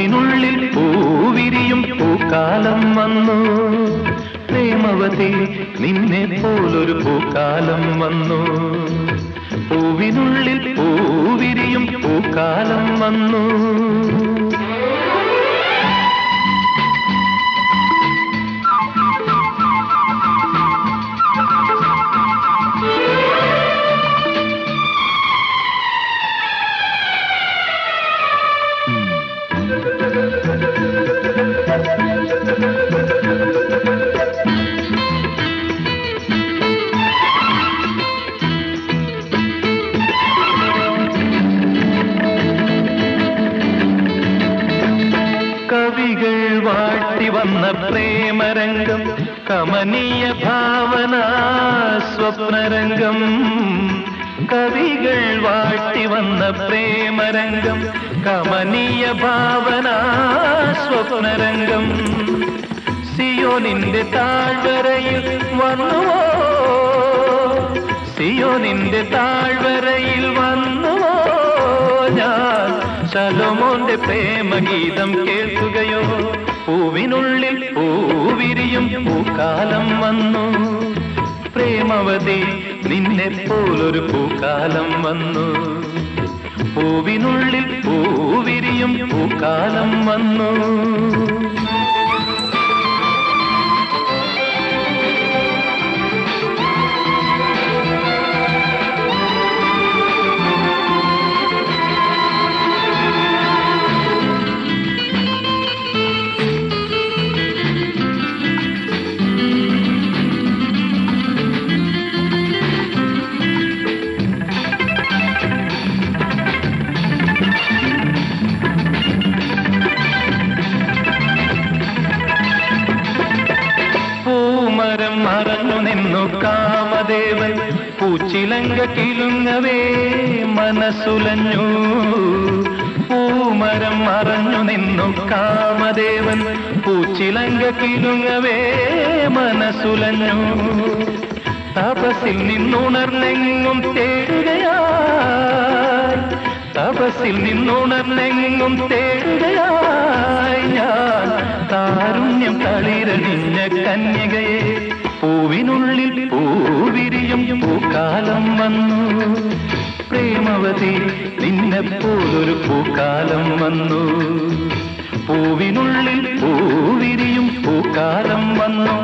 പൂവിനുള്ളിൽ പൂവിരിയും പൂക്കാലം വന്നു. പ്രേമവതി നിന്നെ പോലൊരു പൂക്കാലം വന്നു. പൂവിനുള്ളിൽ പൂവിരിയും പൂക്കാലം വന്നു. വാഴ്ത്തി വന്ന പ്രേമരംഗം കമനീയ ഭാവന സ്വപ്നരംഗം. കവികൾ വാഴ്ത്തി വന്ന പ്രേമരംഗം കമനീയ ഭാവന സ്വപ്നരംഗം. സിയോനിന്റെ താഴ്വരയിൽ വന്നുവോ? സിയോനിന്റെ താഴ്വരയിൽ വന്നുവോ? ഞാൻ ശലോമോന്റെ പ്രേമഗീതം കേൾക്കുകയോ പൂവിനുള്ളിൽ പൂവിരിയും പൂക്കാലം വന്നു. പ്രേമവതി നിന്നെ പോലൊരു പൂക്കാലം വന്നു. പൂവിനുള്ളിൽ പൂവിരിയും പൂക്കാലം വന്നു. കാമദേവൻ പൂച്ചിലങ്ക കിലുങ്ങവേ മനസ്സുലഞ്ഞു. പൂമരം മറഞ്ഞു നിന്നു കാമദേവൻ പൂച്ചിലങ്ക കിലുങ്ങവേ മനസ്സുലഞ്ഞു. തപസിൽ നിന്നുണർന്നെങ്ങും തേടുകയായി. തപസിൽ നിന്നുണർന്നെങ്ങും തേടുകയായി. ഞാൻ താരുണ്യം തളിരണിഞ്ഞ കന്യകയെ പ്രേമവതി നിന്നെ പോലൊരു പൂക്കാലം വന്നു. പൂവിനുള്ളിൽ പൂവിരിയും പൂക്കാലം വന്നു.